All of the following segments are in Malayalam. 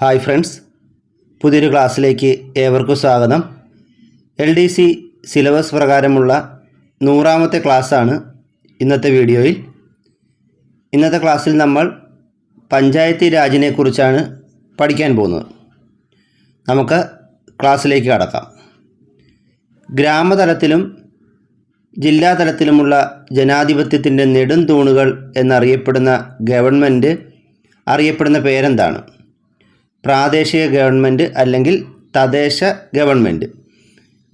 ഹായ് ഫ്രണ്ട്സ് പുതിയൊരു ക്ലാസ്സിലേക്ക് ഏവർക്കും സ്വാഗതം. എൽ ഡി സി സിലബസ് പ്രകാരമുള്ള നൂറാമത്തെ ക്ലാസ്സാണ് ഇന്നത്തെ വീഡിയോയിൽ. ഇന്നത്തെ ക്ലാസ്സിൽ നമ്മൾ പഞ്ചായത്തി രാജിനെക്കുറിച്ചാണ് പഠിക്കാൻ പോകുന്നത്. നമുക്ക് ക്ലാസ്സിലേക്ക് കടക്കാം. ഗ്രാമതലത്തിലും ജില്ലാതലത്തിലുമുള്ള ജനാധിപത്യത്തിന്റെ നെടുംതൂണുകൾ എന്നറിയപ്പെടുന്ന ഗവൺമെന്റ് അറിയപ്പെടുന്ന പേരെന്താണ്? പ്രാദേശിക ഗവൺമെന്റ് അല്ലെങ്കിൽ തദ്ദേശ ഗവൺമെന്റ്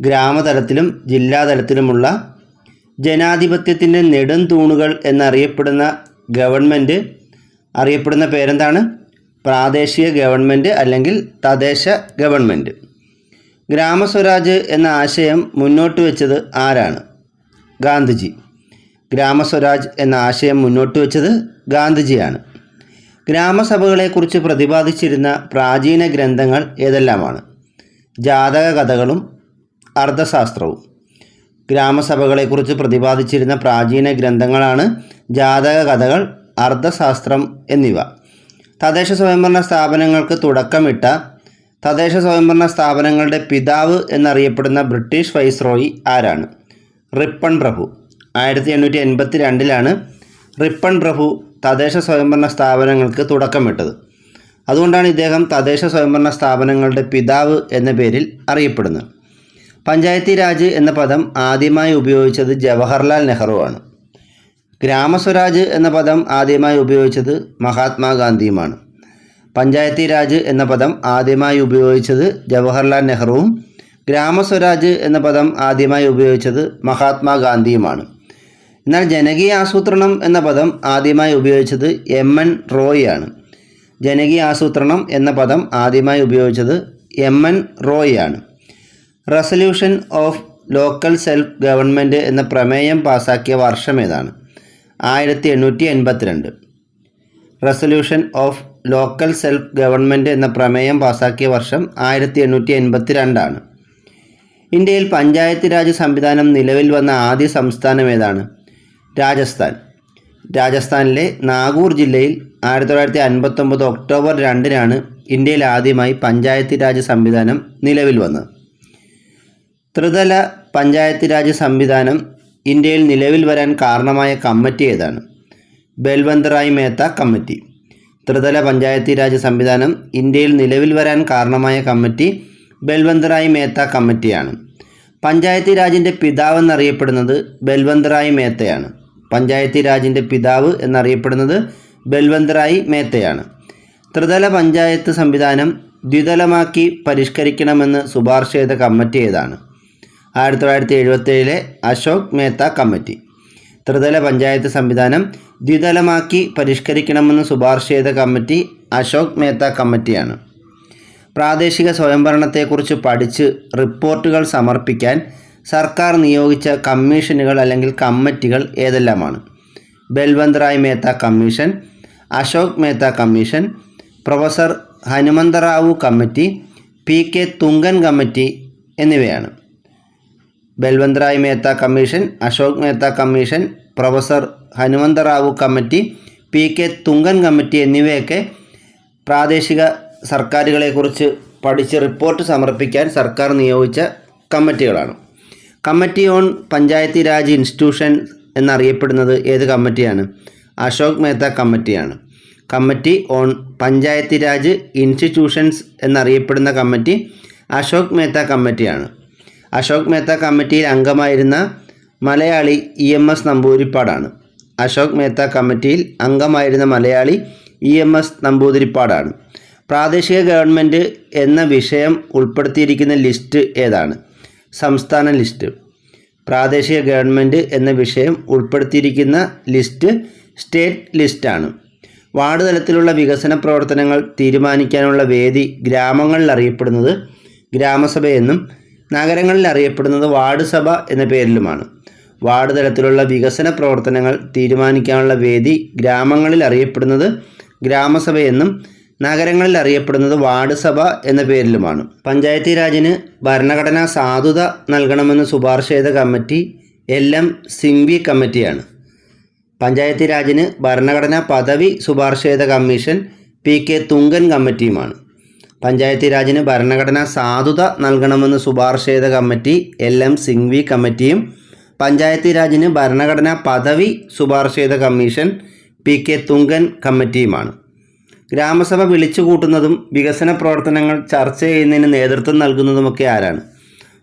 ഗ്രാമതലത്തിലും ജില്ലാതലത്തിലുമുള്ള ജനാധിപത്യത്തിന്റെ നെടും തൂണുകൾ എന്നറിയപ്പെടുന്ന ഗവൺമെന്റ് അറിയപ്പെടുന്ന പേരെന്താണ്? പ്രാദേശിക ഗവൺമെന്റ് അല്ലെങ്കിൽ തദ്ദേശ ഗവൺമെന്റ് ഗ്രാമസ്വരാജ് എന്ന ആശയം മുന്നോട്ട് വെച്ചത് ആരാണ്? ഗാന്ധിജി. ഗ്രാമസ്വരാജ് എന്ന ആശയം മുന്നോട്ട് വെച്ചത് ഗാന്ധിജിയാണ്. ഗ്രാമസഭകളെക്കുറിച്ച് പ്രതിപാദിച്ചിരുന്ന പ്രാചീന ഗ്രന്ഥങ്ങൾ ഏതെല്ലാമാണ്? ജാതക കഥകളും അർത്ഥശാസ്ത്രവും ഗ്രാമസഭകളെക്കുറിച്ച് പ്രതിപാദിച്ചിരുന്ന പ്രാചീന ഗ്രന്ഥങ്ങളാണ് ജാതക കഥകൾ അർത്ഥശാസ്ത്രം എന്നിവ. തദ്ദേശ സ്വയംഭരണ സ്ഥാപനങ്ങൾക്ക് തുടക്കമിട്ട തദ്ദേശ സ്വയംഭരണ സ്ഥാപനങ്ങളുടെ പിതാവ് എന്നറിയപ്പെടുന്ന ബ്രിട്ടീഷ് വൈസ്രോയി ആരാണ്? റിപ്പൺ പ്രഭു. ആയിരത്തി എണ്ണൂറ്റി എൺപത്തി രണ്ടിലാണ് റിപ്പൺ പ്രഭു തദ്ദേശ സ്വയംഭരണ സ്ഥാപനങ്ങൾക്ക് തുടക്കമിട്ടത്. അതുകൊണ്ടാണ് ഇദ്ദേഹം തദ്ദേശ സ്വയംഭരണ സ്ഥാപനങ്ങളുടെ പിതാവ് എന്ന പേരിൽ അറിയപ്പെടുന്നത്. പഞ്ചായത്തി രാജ് എന്ന പദം ആദ്യമായി ഉപയോഗിച്ചത് ജവഹർലാൽ നെഹ്റുവാണ് ഗ്രാമസ്വരാജ് എന്ന പദം ആദ്യമായി ഉപയോഗിച്ചത് മഹാത്മാഗാന്ധിയുമാണ്. പഞ്ചായത്തി രാജ് എന്ന പദം ആദ്യമായി ഉപയോഗിച്ചത് ജവഹർലാൽ നെഹ്റുവും ഗ്രാമസ്വരാജ് എന്ന പദം ആദ്യമായി ഉപയോഗിച്ചത് മഹാത്മാഗാന്ധിയുമാണ്. എന്നാൽ ജനകീയ ആസൂത്രണം എന്ന പദം ആദ്യമായി ഉപയോഗിച്ചത് എം എൻ റോയ് ആണ്. ജനകീയ ആസൂത്രണം എന്ന പദം ആദ്യമായി ഉപയോഗിച്ചത് എം എൻ റോയ് ആണ്. Resolution of local self government എന്ന പ്രമേയം പാസാക്കിയ വർഷം ഏതാണ്? ആയിരത്തി എണ്ണൂറ്റി എൺപത്തിരണ്ട് resolution of local self government എന്ന പ്രമേയം പാസാക്കിയ വർഷം ആയിരത്തി എണ്ണൂറ്റി എൺപത്തി രണ്ടാണ് ഇന്ത്യയിൽ പഞ്ചായത്ത് രാജ് സംവിധാനം നിലവിൽ വന്ന ആദ്യ സംസ്ഥാനം ഏതാണ്? രാജസ്ഥാൻ. രാജസ്ഥാനിലെ നാഗൂർ ജില്ലയിൽ ആയിരത്തി തൊള്ളായിരത്തി അൻപത്തൊമ്പത് ഒക്ടോബർ രണ്ടിനാണ് ഇന്ത്യയിൽ ആദ്യമായി പഞ്ചായത്ത് രാജ് സംവിധാനം നിലവിൽ വന്നത്. ത്രിതല പഞ്ചായത്ത് രാജ് സംവിധാനം ഇന്ത്യയിൽ നിലവിൽ വരാൻ കാരണമായ കമ്മിറ്റി ഏതാണ്? ബൽവന്ത് റായ് മേത്ത കമ്മിറ്റി. ത്രിതല പഞ്ചായത്ത് രാജ് സംവിധാനം ഇന്ത്യയിൽ നിലവിൽ വരാൻ കാരണമായ കമ്മിറ്റി ബൽവന്ത് റായ് മേത്ത കമ്മിറ്റിയാണ്. പഞ്ചായത്ത് രാജിന്റെ പിതാവെന്നറിയപ്പെടുന്നത് ബൽവന്ത് റായ് മേത്തയാണ്. പഞ്ചായത്തി രാജിന്റെ പിതാവ് എന്നറിയപ്പെടുന്നത് ബൽവന്ത് റായ് മേത്തയാണ്. ത്രിതല പഞ്ചായത്ത് സംവിധാനം ദ്വിതലമാക്കി പരിഷ്കരിക്കണമെന്ന് ശുപാർശ ചെയ്ത കമ്മിറ്റി ഏതാണ്? ആയിരത്തി തൊള്ളായിരത്തി എഴുപത്തേഴിലെ അശോക് മേത്ത കമ്മിറ്റി. ത്രിതല പഞ്ചായത്ത് സംവിധാനം ദ്വിതലമാക്കി പരിഷ്കരിക്കണമെന്ന് ശുപാർശ ചെയ്ത കമ്മിറ്റി അശോക് മേത്ത കമ്മിറ്റിയാണ്. പ്രാദേശിക സ്വയംഭരണത്തെക്കുറിച്ച് പഠിച്ച് റിപ്പോർട്ടുകൾ സമർപ്പിക്കാൻ സർക്കാർ നിയോഗിച്ച കമ്മീഷനുകൾ അല്ലെങ്കിൽ കമ്മിറ്റികൾ ഏതെല്ലാമാണ്? Balwant Rai Mehta commission Ashok Mehta commission professor Hanumantharao committee P K Thungon committee എന്നിവയാണ്. Balwant Rai Mehta commission Ashok Mehta commission professor Hanumantharao committee P K Thungon committee എന്നിവയൊക്കെ പ്രാദേശിക സർക്കാരുകളെക്കുറിച്ച് പഠിച്ച് റിപ്പോർട്ട് സമർപ്പിക്കാൻ സർക്കാർ നിയോഗിച്ച കമ്മിറ്റികളാണ്. Committee on Panchayati Raj institution എന്നറിയപ്പെടുന്നത് ഏത് കമ്മിറ്റിയാണ്? അശോക് മേത്ത കമ്മിറ്റിയാണ്. Committee on panchayati raj institutions എന്നറിയപ്പെടുന്ന കമ്മിറ്റി അശോക് മേത്ത കമ്മിറ്റിയാണ്. അശോക് മേത്ത കമ്മിറ്റിയിൽ അംഗമായിരുന്ന മലയാളി ഇ എം എസ് നമ്പൂതിരിപ്പാടാണ്. അശോക് മേത്ത കമ്മിറ്റിയിൽ അംഗമായിരുന്ന മലയാളി ഇ എം എസ് നമ്പൂതിരിപ്പാടാണ്. പ്രാദേശിക ഗവൺമെന്റ് എന്ന വിഷയം ഉൾപ്പെടുത്തിയിരിക്കുന്ന ലിസ്റ്റ് ഏതാണ്? സംസ്ഥാന ലിസ്റ്റ്. പ്രാദേശിക ഗവൺമെന്റ് എന്ന വിഷയം ഉൾപ്പെടുത്തിയിരിക്കുന്ന ലിസ്റ്റ് സ്റ്റേറ്റ് ലിസ്റ്റാണ്. വാർഡ് തലത്തിലുള്ള വികസന പ്രവർത്തനങ്ങൾ തീരുമാനിക്കാനുള്ള വേദി ഗ്രാമങ്ങളിൽ അറിയപ്പെടുന്നത് ഗ്രാമസഭയെന്നും നഗരങ്ങളിൽ അറിയപ്പെടുന്നത് വാർഡ് സഭ എന്ന പേരിലുമാണ്. വാർഡ് തലത്തിലുള്ള വികസന പ്രവർത്തനങ്ങൾ തീരുമാനിക്കാനുള്ള വേദി ഗ്രാമങ്ങളിൽ അറിയപ്പെടുന്നത് ഗ്രാമസഭയെന്നും നഗരങ്ങളിൽ അറിയപ്പെടുന്നത് വാർഡ് സഭ എന്ന പേരിലുമാണ്. പഞ്ചായത്തി രാജിന് ഭരണഘടനാ സാധുത നൽകണമെന്ന് ശുപാർശ ചെയ്ത കമ്മിറ്റി എൽ എം സിംഗ്വി കമ്മിറ്റിയാണ്. പഞ്ചായത്തി രാജിന് ഭരണഘടനാ പദവി ശുപാർശ ചെയ്ത കമ്മീഷൻ പി കെ തുങ്കൻ കമ്മിറ്റിയുമാണ്. പഞ്ചായത്തി രാജിന് ഭരണഘടനാ സാധുത നൽകണമെന്ന് ശുപാർശ ചെയ്ത കമ്മിറ്റി എൽ എം സിംഗ്വി കമ്മിറ്റിയും പഞ്ചായത്തി രാജിന് ഭരണഘടനാ പദവി ശുപാർശ ചെയ്ത കമ്മീഷൻ പി കെ തുങ്കൻ കമ്മിറ്റിയുമാണ്. ഗ്രാമസഭ വിളിച്ചു കൂട്ടുന്നതും വികസന പ്രവർത്തനങ്ങൾ ചർച്ച ചെയ്യുന്നതിന് നേതൃത്വം നൽകുന്നതുമൊക്കെ ആരാണ്?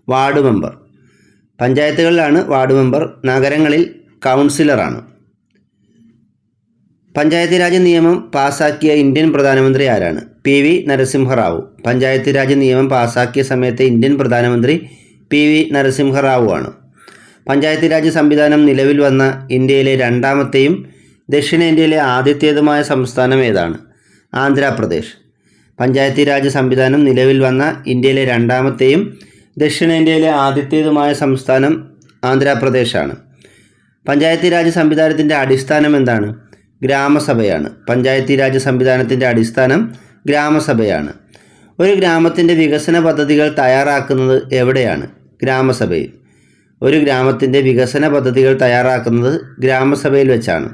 Ward member. പഞ്ചായത്തുകളിലാണ് വാർഡ് മെമ്പർ നഗരങ്ങളിൽ കൗൺസിലറാണ്. പഞ്ചായത്ത് രാജ് നിയമം പാസാക്കിയ ഇന്ത്യൻ പ്രധാനമന്ത്രി ആരാണ്? P V Narasimha Rao. Panchayat Raj നിയമം പാസാക്കിയ സമയത്തെ ഇന്ത്യൻ പ്രധാനമന്ത്രി പി വി നരസിംഹറാവു ആണ്. പഞ്ചായത്ത് രാജ് സംവിധാനം നിലവിൽ വന്ന ഇന്ത്യയിലെ രണ്ടാമത്തെയും ദക്ഷിണേന്ത്യയിലെ ആദ്യത്തേതുമായ സംസ്ഥാനം ഏതാണ്? ആന്ധ്രാപ്രദേശ്. പഞ്ചായത്തി രാജ് സംവിധാനം നിലവിൽ വന്ന ഇന്ത്യയിലെ രണ്ടാമത്തെയും ദക്ഷിണേന്ത്യയിലെ ആദ്യത്തേതുമായ സംസ്ഥാനം ആന്ധ്രാപ്രദേശാണ്. പഞ്ചായത്തി രാജ് സംവിധാനത്തിന്റെ അടിസ്ഥാനം എന്താണ്? ഗ്രാമസഭയാണ്. പഞ്ചായത്തി രാജ് സംവിധാനത്തിന്റെ അടിസ്ഥാനം ഗ്രാമസഭയാണ്. ഒരു ഗ്രാമത്തിന്റെ വികസന പദ്ധതികൾ തയ്യാറാക്കുന്നത് എവിടെയാണ്? ഗ്രാമസഭയിൽ. ഒരു ഗ്രാമത്തിന്റെ വികസന പദ്ധതികൾ തയ്യാറാക്കുന്നത് ഗ്രാമസഭയിൽ വെച്ചാണ്.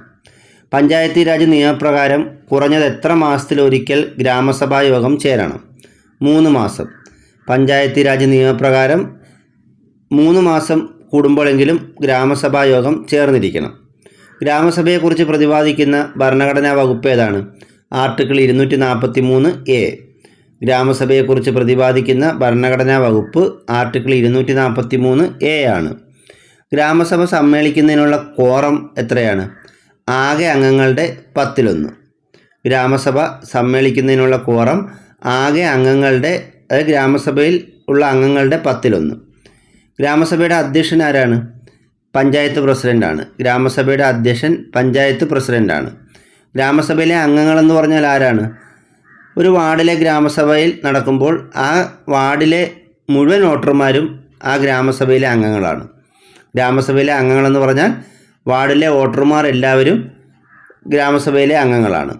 പഞ്ചായത്തി രാജ് നിയമപ്രകാരം കുറഞ്ഞത് എത്ര മാസത്തിലൊരിക്കൽ ഗ്രാമസഭാ യോഗം ചേരണം? മൂന്ന് മാസം. പഞ്ചായത്തി രാജ് നിയമപ്രകാരം മൂന്ന് മാസം കൂടുമ്പോഴെങ്കിലും ഗ്രാമസഭാ യോഗം ചേർന്നിരിക്കണം. ഗ്രാമസഭയെക്കുറിച്ച് പ്രതിപാദിക്കുന്ന ഭരണഘടനാ വകുപ്പ് ഏതാണ്? ആർട്ടിക്കിൾ ഇരുന്നൂറ്റി നാൽപ്പത്തി മൂന്ന് എ. ഗ്രാമസഭയെക്കുറിച്ച് പ്രതിപാദിക്കുന്ന ഭരണഘടനാ വകുപ്പ് ആർട്ടിക്കിൾ ഇരുന്നൂറ്റി നാൽപ്പത്തി മൂന്ന് എ ആണ്. ഗ്രാമസഭ സമ്മേളിക്കുന്നതിനുള്ള കോറം എത്രയാണ്? ആകെ അംഗങ്ങളുടെ പത്തിലൊന്ന്. ഗ്രാമസഭ സമ്മേളിക്കുന്നതിനുള്ള കോറം ആകെ അംഗങ്ങളുടെ അതായത് ഗ്രാമസഭയിൽ ഉള്ള അംഗങ്ങളുടെ പത്തിലൊന്ന്. ഗ്രാമസഭയുടെ അധ്യക്ഷൻ ആരാണ്? പഞ്ചായത്ത് പ്രസിഡന്റാണ് ഗ്രാമസഭയുടെ അധ്യക്ഷൻ പഞ്ചായത്ത് പ്രസിഡന്റാണ് ഗ്രാമസഭയിലെ അംഗങ്ങളെന്ന് പറഞ്ഞാൽ ആരാണ്? ഒരു വാർഡിലെ ഗ്രാമസഭയിൽ നടക്കുമ്പോൾ ആ വാർഡിലെ മുഴുവൻ വോട്ടർമാരും ആ ഗ്രാമസഭയിലെ അംഗങ്ങളാണ്. ഗ്രാമസഭയിലെ അംഗങ്ങളെന്ന് പറഞ്ഞാൽ വാർഡിലെ വോട്ടർമാർ എല്ലാവരും ഗ്രാമസഭയിലെ അംഗങ്ങളാണ്.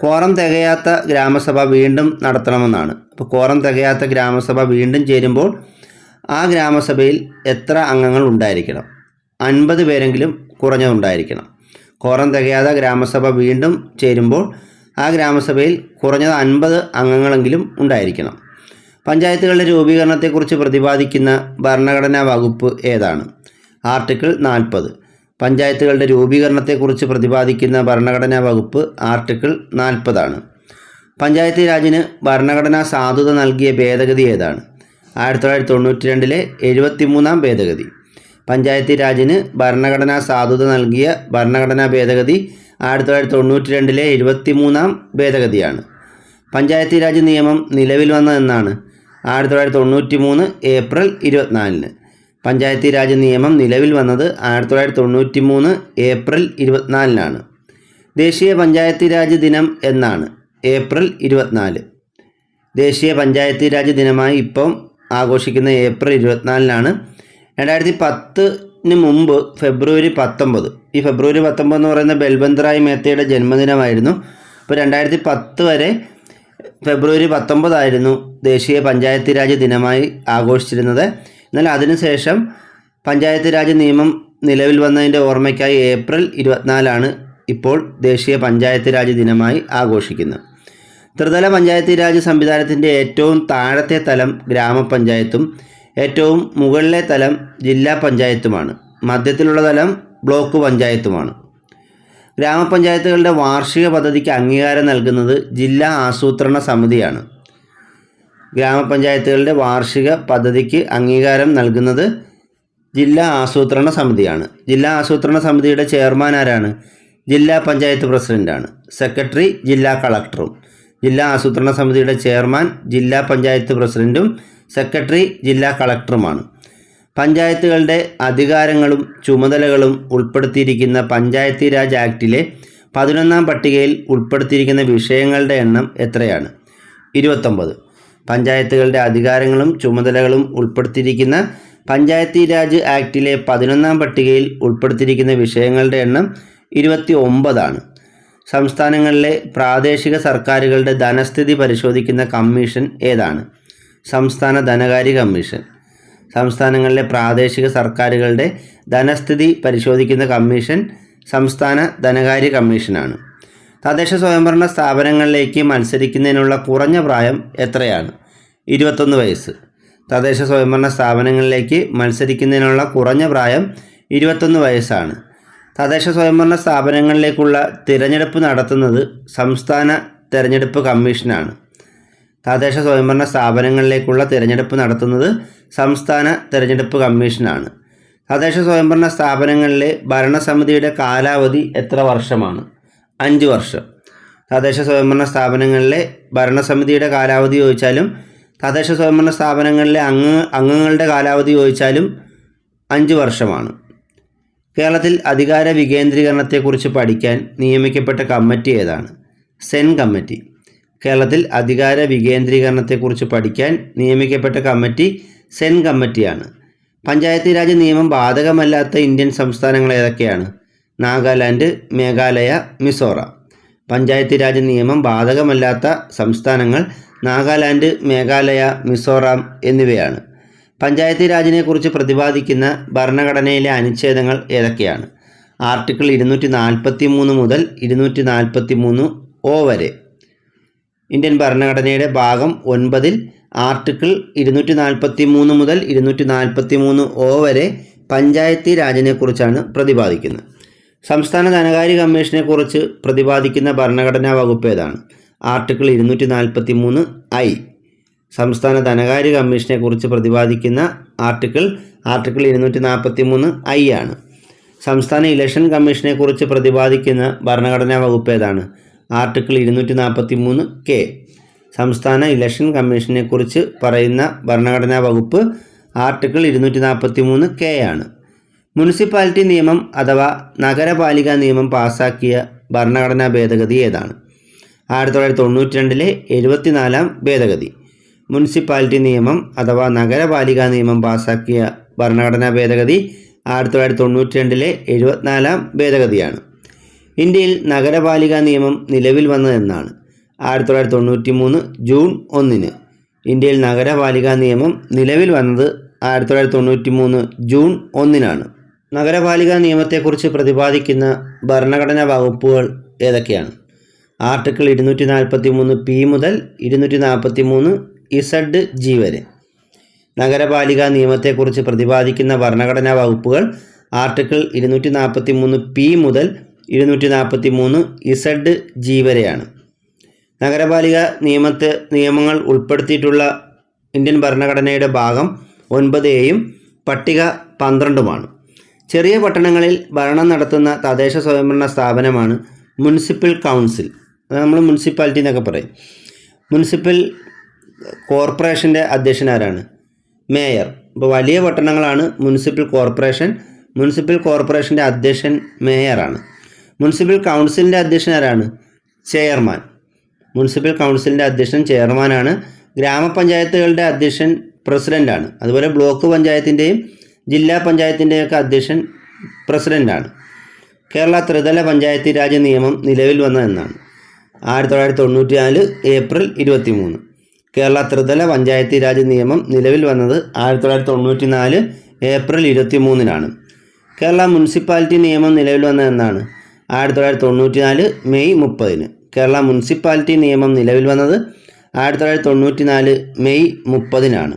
കോറം തികയാത്ത ഗ്രാമസഭ വീണ്ടും നടത്തണമെന്നാണ്. അപ്പോൾ കോറം തികയാത്ത ഗ്രാമസഭ വീണ്ടും ചേരുമ്പോൾ ആ ഗ്രാമസഭയിൽ എത്ര അംഗങ്ങൾ ഉണ്ടായിരിക്കണം? അൻപത് പേരെങ്കിലും കുറഞ്ഞതുണ്ടായിരിക്കണം. കോറം തികയാതെ ഗ്രാമസഭ വീണ്ടും ചേരുമ്പോൾ ആ ഗ്രാമസഭയിൽ കുറഞ്ഞത് അൻപത് അംഗങ്ങളെങ്കിലും ഉണ്ടായിരിക്കണം. പഞ്ചായത്തുകളുടെ രൂപീകരണത്തെക്കുറിച്ച് പ്രതിപാദിക്കുന്ന ഭരണഘടനാ വകുപ്പ് ഏതാണ്? ആർട്ടിക്കിൾ നാൽപ്പത്. പഞ്ചായത്തുകളുടെ രൂപീകരണത്തെക്കുറിച്ച് പ്രതിപാദിക്കുന്ന ഭരണഘടനാ വകുപ്പ് ആർട്ടിക്കിൾ നാൽപ്പതാണ്. പഞ്ചായത്ത് രാജിന് ഭരണഘടനാ സാധുത നൽകിയ ഭേദഗതി ഏതാണ്? ആയിരത്തി തൊള്ളായിരത്തി തൊണ്ണൂറ്റി രണ്ടിലെ എഴുപത്തിമൂന്നാം ഭേദഗതി. പഞ്ചായത്ത് രാജിന് ഭരണഘടനാ സാധുത നൽകിയ ഭരണഘടനാ ഭേദഗതി ആയിരത്തി തൊള്ളായിരത്തി തൊണ്ണൂറ്റി രണ്ടിലെ എഴുപത്തിമൂന്നാം ഭേദഗതിയാണ്. പഞ്ചായത്ത് രാജ് നിയമം നിലവിൽ വന്നതെന്നാണ് ആയിരത്തി തൊള്ളായിരത്തി തൊണ്ണൂറ്റി മൂന്ന് ഏപ്രിൽ ഇരുപത്തിനാലിന്. പഞ്ചായത്തി രാജ് നിയമം നിലവിൽ വന്നത് ആയിരത്തി തൊള്ളായിരത്തി തൊണ്ണൂറ്റി മൂന്ന് ഏപ്രിൽ ഇരുപത്തിനാലിനാണ്. ദേശീയ പഞ്ചായത്തി രാജ് ദിനം എന്നാണ് ഏപ്രിൽ ഇരുപത്തിനാല്. ദേശീയ പഞ്ചായത്തി രാജ് ദിനമായി ഇപ്പം ആഘോഷിക്കുന്ന ഏപ്രിൽ ഇരുപത്തിനാലിനാണ്. രണ്ടായിരത്തി പത്തിന് മുമ്പ് ഫെബ്രുവരി പത്തൊമ്പത്. ഈ ഫെബ്രുവരി പത്തൊമ്പത് എന്ന് പറയുന്ന ബൽബന്തറായ് മേത്തയുടെ ജന്മദിനമായിരുന്നു. അപ്പോൾ രണ്ടായിരത്തി പത്ത് വരെ ഫെബ്രുവരി പത്തൊമ്പതായിരുന്നു ദേശീയ പഞ്ചായത്തി രാജ് ദിനമായി ആഘോഷിച്ചിരുന്നത്. എന്നാൽ അതിനുശേഷം പഞ്ചായത്ത് രാജ് നിയമം നിലവിൽ വന്നതിന്റെ ഓർമ്മയ്ക്കായി ഏപ്രിൽ ഇരുപത്തിനാലാണ് ഇപ്പോൾ ദേശീയ പഞ്ചായത്ത് രാജ് ദിനമായി ആഘോഷിക്കുന്നത്. ത്രിതല പഞ്ചായത്ത് രാജ് സംവിധാനത്തിന്റെ ഏറ്റവും താഴത്തെ തലം ഗ്രാമപഞ്ചായത്തും ഏറ്റവും മുകളിലെ തലം ജില്ലാ പഞ്ചായത്തുമാണ്. മധ്യത്തിലുള്ള തലം ബ്ലോക്ക് പഞ്ചായത്തുമാണ്. ഗ്രാമപഞ്ചായത്തുകളുടെ വാർഷിക പദ്ധതിക്ക് അംഗീകാരം നൽകുന്നത് ജില്ലാ ആസൂത്രണ സമിതിയാണ്. ഗ്രാമപഞ്ചായത്തുകളുടെ വാർഷിക പദ്ധതിക്ക് അംഗീകാരം നൽകുന്നത് ജില്ലാ ആസൂത്രണ സമിതിയാണ്. ജില്ലാ ആസൂത്രണ സമിതിയുടെ ചെയർമാൻ ആരാണ്? ജില്ലാ പഞ്ചായത്ത് പ്രസിഡന്റാണ് സെക്രട്ടറി ജില്ലാ കളക്ടറും. ജില്ലാ ആസൂത്രണ സമിതിയുടെ ചെയർമാൻ ജില്ലാ പഞ്ചായത്ത് പ്രസിഡന്റും സെക്രട്ടറി ജില്ലാ കളക്ടറുമാണ്. പഞ്ചായത്തുകളുടെ അധികാരങ്ങളും ചുമതലകളും ഉൾപ്പെടുത്തിയിരിക്കുന്ന പഞ്ചായത്തി രാജ് ആക്ടിലെ പതിനൊന്നാം പട്ടികയിൽ ഉൾപ്പെടുത്തിയിരിക്കുന്ന വിഷയങ്ങളുടെ എണ്ണം എത്രയാണ്? ഇരുപത്തൊമ്പത്. പഞ്ചായത്തുകളുടെ അധികാരങ്ങളും ചുമതലകളും ഉൾപ്പെടുത്തിയിരിക്കുന്ന പഞ്ചായത്തി രാജ് ആക്ടിലെ പതിനൊന്നാം പട്ടികയിൽ ഉൾപ്പെടുത്തിയിരിക്കുന്ന വിഷയങ്ങളുടെ എണ്ണം ഇരുപത്തി ഒമ്പതാണ് സംസ്ഥാനങ്ങളിലെ പ്രാദേശിക സർക്കാരുകളുടെ ധനസ്ഥിതി പരിശോധിക്കുന്ന കമ്മീഷൻ ഏതാണ്? സംസ്ഥാന ധനകാര്യ കമ്മീഷൻ. സംസ്ഥാനങ്ങളിലെ പ്രാദേശിക സർക്കാരുകളുടെ ധനസ്ഥിതി പരിശോധിക്കുന്ന കമ്മീഷൻ സംസ്ഥാന ധനകാര്യ കമ്മീഷനാണ്. തദ്ദേശ സ്വയംഭരണ സ്ഥാപനങ്ങളിലേക്ക് മത്സരിക്കുന്നതിനുള്ള കുറഞ്ഞ പ്രായം എത്രയാണ്? ഇരുപത്തൊന്ന് വയസ്സ്. തദ്ദേശ സ്വയംഭരണ സ്ഥാപനങ്ങളിലേക്ക് മത്സരിക്കുന്നതിനുള്ള കുറഞ്ഞ പ്രായം ഇരുപത്തൊന്ന് വയസ്സാണ്. തദ്ദേശ സ്വയംഭരണ സ്ഥാപനങ്ങളിലേക്കുള്ള തിരഞ്ഞെടുപ്പ് നടത്തുന്നത് സംസ്ഥാന തിരഞ്ഞെടുപ്പ് കമ്മീഷനാണ്. തദ്ദേശ സ്വയംഭരണ സ്ഥാപനങ്ങളിലേക്കുള്ള തിരഞ്ഞെടുപ്പ് നടത്തുന്നത് സംസ്ഥാന തിരഞ്ഞെടുപ്പ് കമ്മീഷനാണ്. തദ്ദേശ സ്വയംഭരണ സ്ഥാപനങ്ങളിലെ ഭരണസമിതിയുടെ കാലാവധി എത്ര വർഷമാണ്? അഞ്ച് വർഷം. തദ്ദേശ സ്വയംഭരണ സ്ഥാപനങ്ങളിലെ ഭരണസമിതിയുടെ കാലാവധി ചോദിച്ചാലും തദ്ദേശ സ്വയംഭരണ സ്ഥാപനങ്ങളിലെ അംഗ അംഗങ്ങളുടെ കാലാവധി ചോദിച്ചാലും അഞ്ച് വർഷമാണ്. കേരളത്തിൽ അധികാര വികേന്ദ്രീകരണത്തെക്കുറിച്ച് പഠിക്കാൻ നിയമിക്കപ്പെട്ട കമ്മിറ്റി ഏതാണ്? സെൻ കമ്മിറ്റി. കേരളത്തിൽ അധികാര വികേന്ദ്രീകരണത്തെക്കുറിച്ച് പഠിക്കാൻ നിയമിക്കപ്പെട്ട കമ്മിറ്റി സെൻ കമ്മിറ്റിയാണ്. പഞ്ചായത്തി രാജ് നിയമം ബാധകമല്ലാത്ത ഇന്ത്യൻ സംസ്ഥാനങ്ങൾ ഏതൊക്കെയാണ്? നാഗാലാൻഡ് മേഘാലയ മിസോറാം. പഞ്ചായത്ത് രാജ് നിയമം ബാധകമല്ലാത്ത സംസ്ഥാനങ്ങൾ നാഗാലാൻഡ് മേഘാലയ മിസോറാം എന്നിവയാണ്. പഞ്ചായത്ത് രാജിനെക്കുറിച്ച് പ്രതിപാദിക്കുന്ന ഭരണഘടനയിലെ അനുച്ഛേദങ്ങൾ ഏതൊക്കെയാണ്? ആർട്ടിക്കിൾ ഇരുന്നൂറ്റി നാൽപ്പത്തി മൂന്ന് മുതൽ ഇരുന്നൂറ്റി നാൽപ്പത്തി മൂന്ന് ഒ വരെ. ഇന്ത്യൻ ഭരണഘടനയുടെ ഭാഗം ഒൻപതിൽ ആർട്ടിക്കിൾ ഇരുന്നൂറ്റി നാൽപ്പത്തി മൂന്ന് മുതൽ ഇരുന്നൂറ്റി നാൽപ്പത്തി മൂന്ന് ഒ വരെ പഞ്ചായത്തി രാജിനെക്കുറിച്ചാണ് പ്രതിപാദിക്കുന്നത്. സംസ്ഥാന ധനകാര്യ കമ്മീഷനെ കുറിച്ച് പ്രതിപാദിക്കുന്ന ഭരണഘടനാ വകുപ്പ് ഏതാണ്? ആർട്ടിക്കിൾ ഇരുന്നൂറ്റി നാൽപ്പത്തി മൂന്ന് ഐ. സംസ്ഥാന ധനകാര്യ കമ്മീഷനെ കുറിച്ച് പ്രതിപാദിക്കുന്ന ആർട്ടിക്കിൾ ആർട്ടിക്കിൾ ഇരുന്നൂറ്റി നാൽപ്പത്തി മൂന്ന് ഐ ആണ്. സംസ്ഥാന ഇലക്ഷൻ കമ്മീഷനെ കുറിച്ച് പ്രതിപാദിക്കുന്ന ഭരണഘടനാ വകുപ്പ് ഏതാണ്? ആർട്ടിക്കിൾ ഇരുന്നൂറ്റി നാൽപ്പത്തി മൂന്ന് കെ. സംസ്ഥാന ഇലക്ഷൻ കമ്മീഷനെ കുറിച്ച് പറയുന്ന ഭരണഘടനാ വകുപ്പ് ആർട്ടിക്കിൾ ഇരുന്നൂറ്റി നാൽപ്പത്തി മൂന്ന് കെ ആണ്. മുനിസിപ്പാലിറ്റി നിയമം അഥവാ നഗരപാലിക നിയമം പാസാക്കിയ ഭരണഘടനാ ഭേദഗതി ഏതാണ്? ആയിരത്തി തൊള്ളായിരത്തി തൊണ്ണൂറ്റി രണ്ടിലെ എഴുപത്തിനാലാം ഭേദഗതി. മുനിസിപ്പാലിറ്റി നിയമം അഥവാ നഗരപാലിക നിയമം പാസാക്കിയ ഭരണഘടനാ ഭേദഗതി ആയിരത്തി തൊള്ളായിരത്തി തൊണ്ണൂറ്റി രണ്ടിലെ എഴുപത്തിനാലാം ഭേദഗതിയാണ്. ഇന്ത്യയിൽ നഗരപാലിക നിയമം നിലവിൽ വന്നതെന്നാണ് ആയിരത്തി തൊള്ളായിരത്തി തൊണ്ണൂറ്റി മൂന്ന് ജൂൺ ഒന്നിന് ഇന്ത്യയിൽ നഗരപാലിക നിയമം നിലവിൽ വന്നത് ആയിരത്തി തൊള്ളായിരത്തി തൊണ്ണൂറ്റി മൂന്ന് ജൂൺ ഒന്നിനാണ്. നഗരപാലിക നിയമത്തെക്കുറിച്ച് പ്രതിപാദിക്കുന്ന ഭരണഘടനാ വകുപ്പുകൾ ഏതൊക്കെയാണ്? ആർട്ടിക്കിൾ ഇരുന്നൂറ്റി നാൽപ്പത്തി മൂന്ന് പി മുതൽ ഇരുന്നൂറ്റി നാൽപ്പത്തി മൂന്ന് ഇസഡ് ജി വരെ. നഗരപാലിക നിയമത്തെക്കുറിച്ച് പ്രതിപാദിക്കുന്ന ഭരണഘടനാ വകുപ്പുകൾ ആർട്ടിക്കിൾ ഇരുന്നൂറ്റി നാൽപ്പത്തി മൂന്ന് പി മുതൽ ഇരുന്നൂറ്റി നാൽപ്പത്തി മൂന്ന് ഇസഡ് ജി വരെയാണ്. നഗരപാലിക നിയമത്തെ നിയമങ്ങൾ ഉൾപ്പെടുത്തിയിട്ടുള്ള ഇന്ത്യൻ ഭരണഘടനയുടെ ഭാഗം ഒൻപത് എയും പട്ടിക പന്ത്രണ്ടുമാണ്. ചെറിയ പട്ടണങ്ങളിൽ ഭരണം നടത്തുന്ന തദ്ദേശ സ്വയംഭരണ സ്ഥാപനമാണ് മുനിസിപ്പൽ കൗൺസിൽ. അത് നമ്മൾ മുനിസിപ്പാലിറ്റി എന്നൊക്കെ പറയും. മുനിസിപ്പൽ കോർപ്പറേഷന്റെ അധ്യക്ഷനാരാണ്? മേയർ. ഇപ്പോൾ വലിയ പട്ടണങ്ങളാണ് മുനിസിപ്പൽ കോർപ്പറേഷൻ. മുനിസിപ്പൽ കോർപ്പറേഷന്റെ അധ്യക്ഷൻ മേയറാണ്. മുനിസിപ്പൽ കൗൺസിലിന്റെ അധ്യക്ഷൻ ആരാണ് ചെയർമാൻ. മുനിസിപ്പൽ കൗൺസിലിന്റെ അധ്യക്ഷൻ ചെയർമാനാണ്. ഗ്രാമപഞ്ചായത്തുകളുടെ അധ്യക്ഷൻ പ്രസിഡന്റാണ് അതുപോലെ ബ്ലോക്ക് പഞ്ചായത്തിന്റെയും ജില്ലാ പഞ്ചായത്തിന്റെയൊക്കെ അധ്യക്ഷൻ പ്രസിഡന്റാണ് കേരള ത്രിതല പഞ്ചായത്തി രാജ് നിയമം നിലവിൽ വന്നതെന്നാണ്. ആയിരത്തി തൊള്ളായിരത്തി തൊണ്ണൂറ്റി നാല് ഏപ്രിൽ ഇരുപത്തി മൂന്ന് കേരള ത്രിതല പഞ്ചായത്തി രാജ് നിയമം നിലവിൽ വന്നത് ആയിരത്തി തൊള്ളായിരത്തി തൊണ്ണൂറ്റി നാല് ഏപ്രിൽ ഇരുപത്തി മൂന്നിനാണ് കേരള മുനിസിപ്പാലിറ്റി നിയമം നിലവിൽ വന്നതെന്നാണ്. ആയിരത്തി തൊള്ളായിരത്തി തൊണ്ണൂറ്റി നാല് മെയ് മുപ്പതിന്. കേരള മുനിസിപ്പാലിറ്റി നിയമം നിലവിൽ വന്നത് ആയിരത്തി തൊള്ളായിരത്തി തൊണ്ണൂറ്റി നാല് മെയ് മുപ്പതിനാണ്.